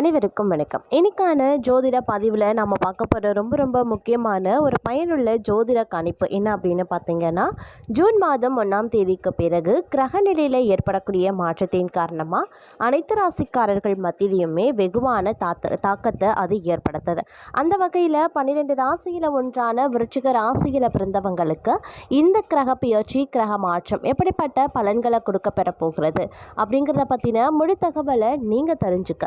அனைவருக்கும் வணக்கம். இன்னைக்கான ஜோதிட பதிவில் நம்ம பார்க்க போகிற ரொம்ப ரொம்ப முக்கியமான ஒரு பயனுள்ள ஜோதிட கணிப்பு என்ன அப்படின்னு பார்த்தீங்கன்னா ஜூன் மாதம் ஒன்றாம் தேதிக்கு பிறகு கிரக நிலையில் ஏற்படக்கூடிய மாற்றத்தின் காரணமாக அனைத்து ராசிக்காரர்கள் மத்தியிலையுமே வெகுவான தாத்த தாக்கத்தை அது ஏற்படுத்துது. அந்த வகையில் பன்னிரெண்டு ராசியில் ஒன்றான விருச்சிக ராசியில் பிறந்தவங்களுக்கு இந்த கிரக பெயர்ச்சி கிரக மாற்றம் எப்படிப்பட்ட பலன்களை கொடுக்க பெற போகிறது அப்படிங்கிறத பற்றின முழு தகவலை நீங்கள் தெரிஞ்சுக்க.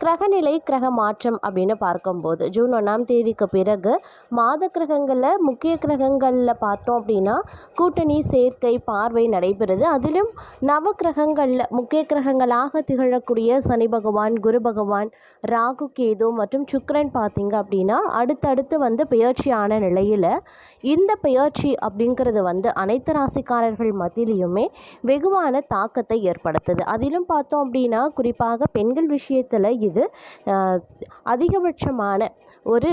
கிரகநிலை கிரக மாற்றம் அப்படின்னு பார்க்கும்போது ஜூன் ஒன்றாம் தேதிக்கு பிறகு மாத கிரகங்களில் முக்கிய கிரகங்களில் பார்த்தோம் அப்படின்னா கூட்டணி சேர்க்கை பார்வை நடைபெறுது. அதிலும் நவ கிரகங்களில் முக்கிய கிரகங்களாக திகழக்கூடிய சனி பகவான் குரு பகவான் ராகு கேது மற்றும் சுக்ரன் பார்த்தீங்க அப்படின்னா அடுத்தடுத்து வந்து பெயர்ச்சியான நிலையில் இந்த பெயர்ச்சி அப்படிங்கிறது வந்து அனைத்து ராசிக்காரர்கள் மத்தியிலையுமே வெகுவான தாக்கத்தை ஏற்படுத்துது. அதிலும் பார்த்தோம் அப்படின்னா குறிப்பாக பெண்கள் விஷயத்தில் இது அதிகபட்சமான ஒரு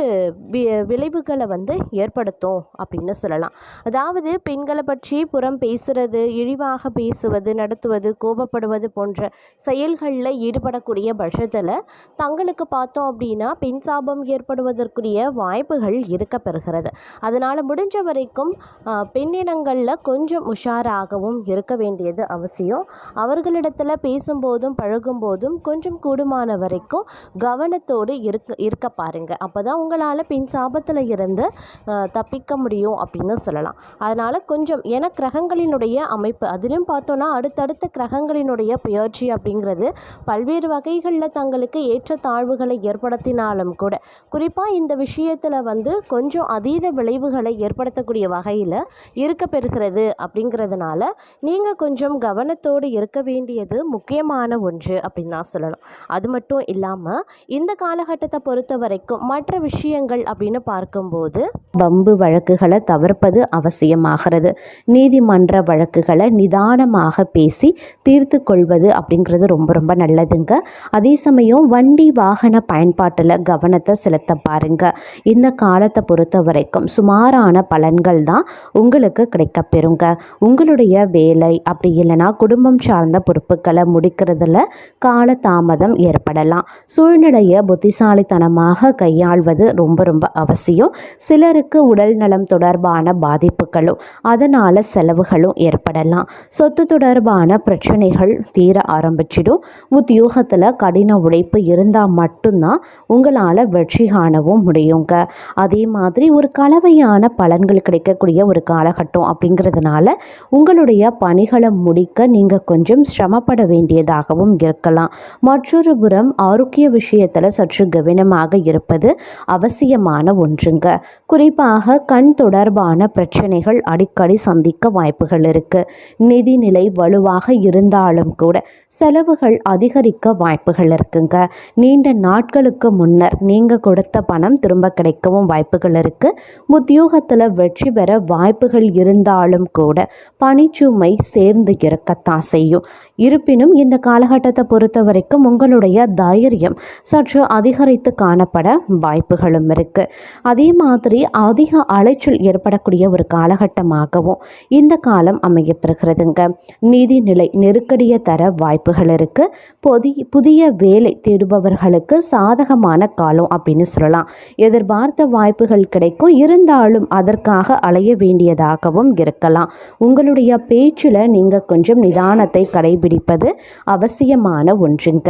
வி விளைவுகளை வந்து ஏற்படுத்தும் அப்படின்னு சொல்லலாம். அதாவது பெண்களை பற்றி புறம் பேசுறது இழிவாக பேசுவது நடத்துவது கோபப்படுவது போன்ற செயல்களில் ஈடுபடக்கூடிய பட்சத்தில் தங்களுக்கு பார்த்தோம் அப்படின்னா பெண் சாபம் ஏற்படுவதற்குரிய வாய்ப்புகள் இருக்க பெறுகிறது அதனால் முடிஞ்ச வரைக்கும் பெண்ணிடங்களில் பெண்ணினங்களில் கொஞ்சம் உஷாராகவும் இருக்க வேண்டியது அவசியம். அவர்களிடத்தில் பேசும்போதும் பழகும்போதும் கொஞ்சம் கூடுமான வரைக்கும் கவனத்தோடு இருக்க இருக்க பாருங்கள் அப்போ தான் உங்களால் பின் சாபத்தில் இருந்து தப்பிக்க முடியும் அப்படின்னு சொல்லலாம். அதனால் கொஞ்சம் ஏன்னா கிரகங்களினுடைய அமைப்பு அதிலும் பார்த்தோன்னா அடுத்தடுத்த கிரகங்களினுடைய பயிற்சி அப்படிங்கிறது பல்வேறு வகைகளில் தங்களுக்கு ஏற்ற தாழ்வுகளை ஏற்படுத்தினாலும் கூட குறிப்பாக இந்த விஷயத்தில் வந்து கொஞ்சம் அதீத விளைவுகளை ஏற்படுத்தக்கூடிய வகையில் இருக்க பெறுகிறது அப்படிங்கிறதுனால நீங்கள் கொஞ்சம் கவனத்தோடு இருக்க வேண்டியது முக்கியமான ஒன்று அப்படின்னு தான் சொல்லணும். அது மட்டும் இல்லாமல் இந்த காலகட்டத்தை பொறுத்த வரைக்கும் மற்ற விஷயங்கள் அப்படின்னு பார்க்கும்போது வம்பு வழக்குகளை தவிர்ப்பது அவசியமாகிறது. நீதிமன்ற வழக்குகளை நிதானமாக பேசி தீர்த்து கொள்வது அப்படிங்கிறது ரொம்ப ரொம்ப நல்லதுங்க. அதே சமயம் வண்டி வாகன பயன்பாட்டில் கவனத்தை செலுத்த பாருங்க. இந்த காலத்தை பொறுத்த வரைக்கும் சுமாரான பலன்கள் தான் உங்களுக்கு கிடைக்கப்பெறுங்க. உங்களுடைய வேலை அப்படி இல்லைன்னா குடும்பம் சார்ந்த பொறுப்புகளை முடிக்கிறதுல கால தாமதம் ஏற்படலாம். சூழ்நிலையை புத்திசாலித்தனமாக கையாள்வது ரொம்ப ரொம்ப அவசியம். சிலருக்கு உடல் நலம் தொடர்பான பாதிப்புகளும் அதனால் செலவுகளும் ஏற்படலாம். சொத்து தொடர்பான பிரச்சனைகள் தீர ஆரம்பிச்சிடும். உத்தியோகத்தில் கடின உழைப்பு இருந்தால் மட்டும்தான் உங்களால் வெற்றி காணவும் முடியுங்க. அதே மாதிரி ஒரு கலவையான பலன்கள் கிடைக்கக்கூடிய ஒரு காலகட்டம் அப்படிங்கிறதுனால உங்களுடைய பணிகளை முடிக்க நீங்கள் கொஞ்சம் சிரமப்பட வேண்டியதாகவும் இருக்கலாம். மற்றொரு புறம் ஆரோக்கிய விஷயத்தில் சற்று கவனமாக இருப்பது அவசியமான ஒன்றுங்க. குறிப்பாக கண் தொடர்பான பிரச்சனைகள் அடிக்கடி சந்திக்க வாய்ப்புகள் இருக்குது நிதிநிலை வலுவாக இருந்தாலும் கூட செலவுகள் அதிகரிக்க வாய்ப்புகள் இருக்குங்க. நீண்ட நாட்களுக்கு முன்னர் நீங்கள் கொடுத்த பணம் திரும்ப கிடைக்கவும் வாய்ப்புகள் இருக்குது உத்தியோகத்தில் வெற்றி பெற வாய்ப்புகள் இருந்தாலும் கூட பணிச்சுமை சேர்ந்து இருக்கத்தான் செய்யும். இருப்பினும் இந்த காலகட்டத்தை பொறுத்த வரைக்கும் உங்களுடைய தைரியம் சற்று அதிகரித்து காணப்பட வாய்ப்புகளும் இருக்கு. அதே மாதிரி அதிக அலைச்சல் ஏற்படக்கூடிய ஒரு காலகட்டமாகவும் இந்த காலம் அமையப்பெறுகிறதுங்க. நிதிநிலை நெருக்கடியை தர வாய்ப்புகள் இருக்கு. புதிய புதிய வேலை தேடுபவர்களுக்கு சாதகமான காலம் அப்படின்னு சொல்லலாம். எதிர்பார்த்த வாய்ப்புகள் கிடைக்கும். இருந்தாலும் அதற்காக அலைய வேண்டியதாகவும் இருக்கலாம். உங்களுடைய பேச்சில் நீங்கள் கொஞ்சம் நிதானத்தை கடைபிடிப்பது அவசியமான ஒன்றுங்க.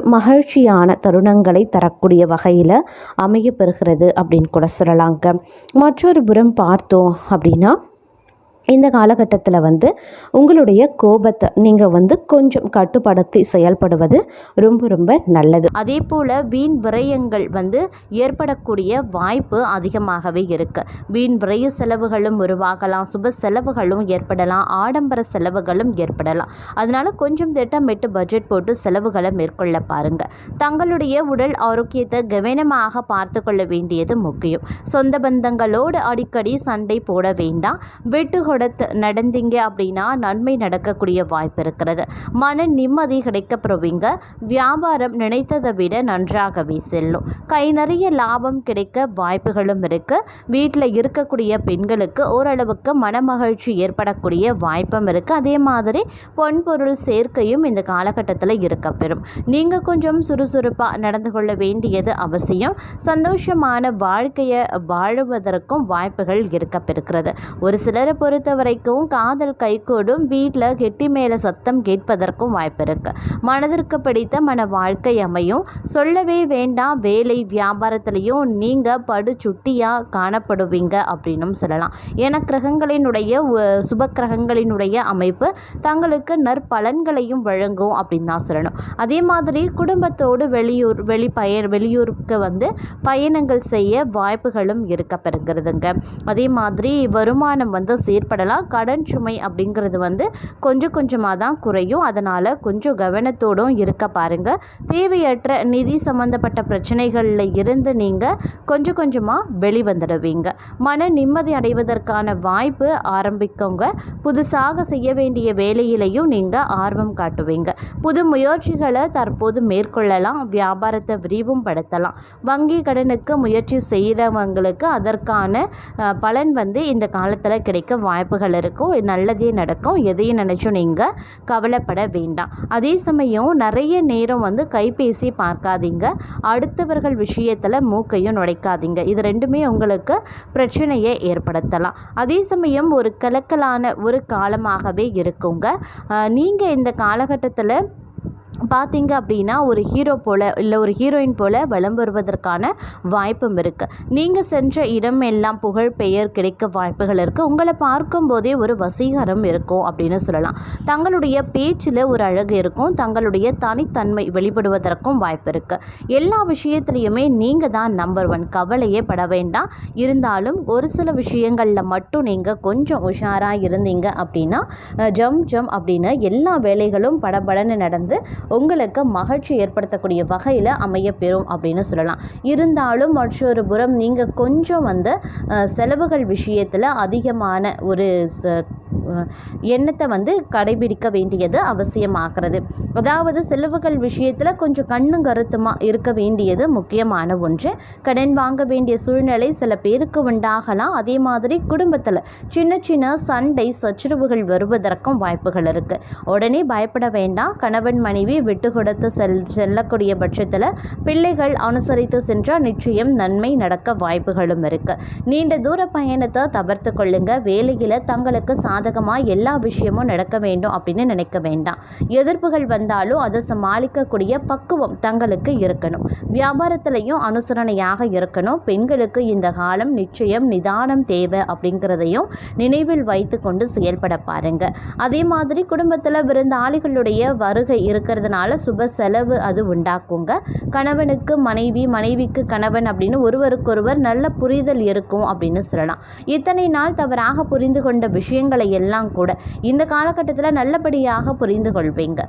மகிழ்ச்சியான தருணங்களை தரக்கூடிய வகையில் அமையப்பெறுகிறது அப்படின்னு கூட சொல்லலாங்க. மற்றொரு புறம் பார்த்தோம் அப்படின்னா இந்த காலகட்டத்தில் வந்து உங்களுடைய கோபத்தை நீங்கள் வந்து கொஞ்சம் கட்டுப்படுத்தி செயல்படுவது ரொம்ப ரொம்ப நல்லது. அதே போல் வீண் விரயங்கள் வந்து ஏற்படக்கூடிய வாய்ப்பு அதிகமாகவே இருக்குது வீண் விரய செலவுகளும் உருவாகலாம் சுப செலவுகளும் ஏற்படலாம் ஆடம்பர செலவுகளும் ஏற்படலாம். அதனால் கொஞ்சம் திட்டமிட்டு பட்ஜெட் போட்டு செலவுகளை மேற்கொள்ள பாருங்கள் தங்களுடைய உடல் ஆரோக்கியத்தை கவனமாக பார்த்து கொள்ள வேண்டியது முக்கியம். சொந்த பந்தங்களோடு அடிக்கடி சண்டை போட வேண்டாம். விட்டு கொடுத்து நடந்தீங்க அப்படின்னா நன்மை நடக்கக்கூடிய வாய்ப்பு இருக்கிறது. மன நிம்மதி கிடைக்கப்பெறுவீங்க. வியாபாரம் நினைத்ததை விட நன்றாகவே செல்லும். கை நிறைய லாபம் கிடைக்க வாய்ப்புகளும் இருக்குது வீட்டில் இருக்கக்கூடிய பெண்களுக்கு ஓரளவுக்கு மனமகிழ்ச்சி ஏற்படக்கூடிய வாய்ப்பும் இருக்குது அதே மாதிரி பொன்பொருள் சேர்க்கையும் இந்த காலகட்டத்தில் இருக்கப்பெறும். நீங்கள் கொஞ்சம் சுறுசுறுப்பாக நடந்து கொள்ள வேண்டியது அவசியம். சந்தோஷமான வாழ்க்கையை வாழுவதற்கும் வாய்ப்புகள் இருக்கப்பெறுகிறது. ஒரு சிலரை பொறுத்த வரைக்கும் காதல் கைகூடும். வீட்டில் கெட்டி மேலே சத்தம் கேட்பதற்கும் வாய்ப்பு இருக்கு மனதிற்கு பிடித்த மன வாழ்க்கை அமையும். சொல்லவே வேண்டாம். வேலை வியாபாரத்திலையும் நீங்கள் படு சுட்டியாக காணப்படுவீங்க அப்படின்னும் சொல்லலாம். ஏன்னா கிரகங்களினுடைய சுப கிரகங்களினுடைய அமைப்பு தங்களுக்கு நற்பலன்களையும் வழங்கும் அப்படின்னு தான் சொல்லணும். அதே மாதிரி குடும்பத்தோடு வெளியூர் வெளி பய வெளியூருக்கு வந்து பயணங்கள் செய்ய வாய்ப்புகளும் இருக்க பெறுகிறதுங்க அதே மாதிரி வருமானம் வந்து ஏற்படலாம் கடன் சுமை அப்படிங்கிறது வந்து கொஞ்சம் கொஞ்சமாக தான் குறையும். அதனால் கொஞ்சம் கவனத்தோடும் இருக்க பாருங்க. தேவையற்ற நிதி சம்பந்தப்பட்ட பிரச்சனைகளில் இருந்து நீங்கள் கொஞ்சம் கொஞ்சமாக வெளிவந்துடுவீங்க. மன நிம்மதி அடைவதற்கான வாய்ப்பு ஆரம்பிக்கவங்க புதுசாக செய்ய வேண்டிய வேலையிலையும் நீங்கள் ஆர்வம் காட்டுவீங்க. புது முயற்சிகளை தற்போது மேற்கொள்ளலாம். வியாபாரத்தை விரிவும் படுத்தலாம். வங்கி கடனுக்கு முயற்சி செய்கிறவங்களுக்கு அதற்கான பலன் வந்து இந்த காலத்தில் கிடைக்க வாய்ப்புகள் இருக்கும் நல்லதே நடக்கும். எதையும் நினச்சும் நீங்கள் கவலைப்பட வேண்டாம். அதே சமயம் நிறைய நேரம் வந்து கைபேசி பார்க்காதீங்க. அடுத்தவர்கள் விஷயத்தில் மூக்கையும் நுழைக்காதீங்க. இது ரெண்டுமே உங்களுக்கு பிரச்சனையை ஏற்படுத்தலாம். அதே சமயம் ஒரு கலக்கலான ஒரு காலமாகவே இருக்குங்க. நீங்கள் இந்த காலகட்டத்தில் பார்த்தீங்க அப்படின்னா ஒரு ஹீரோ போல் இல்லை ஒரு ஹீரோயின் போல் வலம் வருவதற்கான வாய்ப்பும் இருக்குது நீங்கள் சென்ற இடம் எல்லாம் புகழ் பெயர் கிடைக்க வாய்ப்புகள் இருக்குது உங்களை பார்க்கும்போதே ஒரு வசீகரம் இருக்கும் அப்படின்னு சொல்லலாம். தங்களுடைய பேச்சில் ஒரு அழகு இருக்கும். தங்களுடைய தனித்தன்மை வெளிப்படுவதற்கும் வாய்ப்பு இருக்குது எல்லா விஷயத்துலையுமே நீங்கள் தான் நம்பர் ஒன் கவலையே பட வேண்டாம். இருந்தாலும் ஒரு சில விஷயங்களில் மட்டும் நீங்கள் கொஞ்சம் உஷாராக இருந்தீங்க அப்படின்னா ஜம் ஜம் அப்படின்னு எல்லா வேலைகளும் படபடன்னு நடந்து உங்களுக்கு மகிழ்ச்சி ஏற்படுத்தக்கூடிய வகையில் அமையப்பெறும் அப்படின்னு சொல்லலாம். இருந்தாலும் மற்றொரு புறம் நீங்கள் கொஞ்சம் வந்து செலவுகள் விஷயத்தில் அதிகமான ஒரு ச- எண்ணத்தை வந்து கடைபிடிக்க வேண்டியது அவசியமாகிறது. அதாவது செலவுகள் விஷயத்தில் கொஞ்சம் கண்ணும் கருத்துமா இருக்க வேண்டியது முக்கியமான ஒன்று. கடன் வாங்க வேண்டிய சூழ்நிலை சில பேருக்கு உண்டாகலாம். அதே மாதிரி குடும்பத்தில் சின்ன சின்ன சண்டை சச்சரவுகள் வருவதற்கும் வாய்ப்புகள் இருக்குது உடனே பயப்பட வேண்டாம். கணவன் மனைவி விட்டு கொடுத்து செல் செல்லக்கூடிய பட்சத்தில் பிள்ளைகள் அனுசரித்து சென்றால் நிச்சயம் நன்மை நடக்க வாய்ப்புகளும் இருக்குது நீண்ட தூர பயணத்தை தவிர்த்து கொள்ளுங்கள் வேலையில் தங்களுக்கு சாதகமாக எல்லா விஷயமும் நடக்க வேண்டும் அப்படின்னு நினைக்க வேண்டாம். எதிர்ப்புகள் வந்தாலும் அதை சமாளிக்கக்கூடிய பக்குவம் தங்களுக்கு இருக்கணும். வியாபாரத்திலையும் அனுசரணையாக இருக்கணும். பெண்களுக்கு இந்த காலம் நிச்சயம் நிதானம் தேவை அப்படிங்கிறதையும் நினைவில் வைத்து கொண்டு செயல்பட பாருங்க. அதே மாதிரி குடும்பத்தில் விருந்தாளிகளுடைய வருகை இருக்கிறதுனால சுப செலவு அது உண்டாக்குங்க. கணவனுக்கு மனைவி மனைவிக்கு கணவன் அப்படின்னு ஒருவருக்கொருவர் நல்ல புரிதல் இருக்கும் அப்படின்னு சொல்லலாம். இத்தனை நாள் தவறாக புரிந்து கொண்ட விஷயங்களை எல்லாம் கூட இந்த காலகட்டத்தில் நல்லபடியாக புரிந்து கொள்வீங்க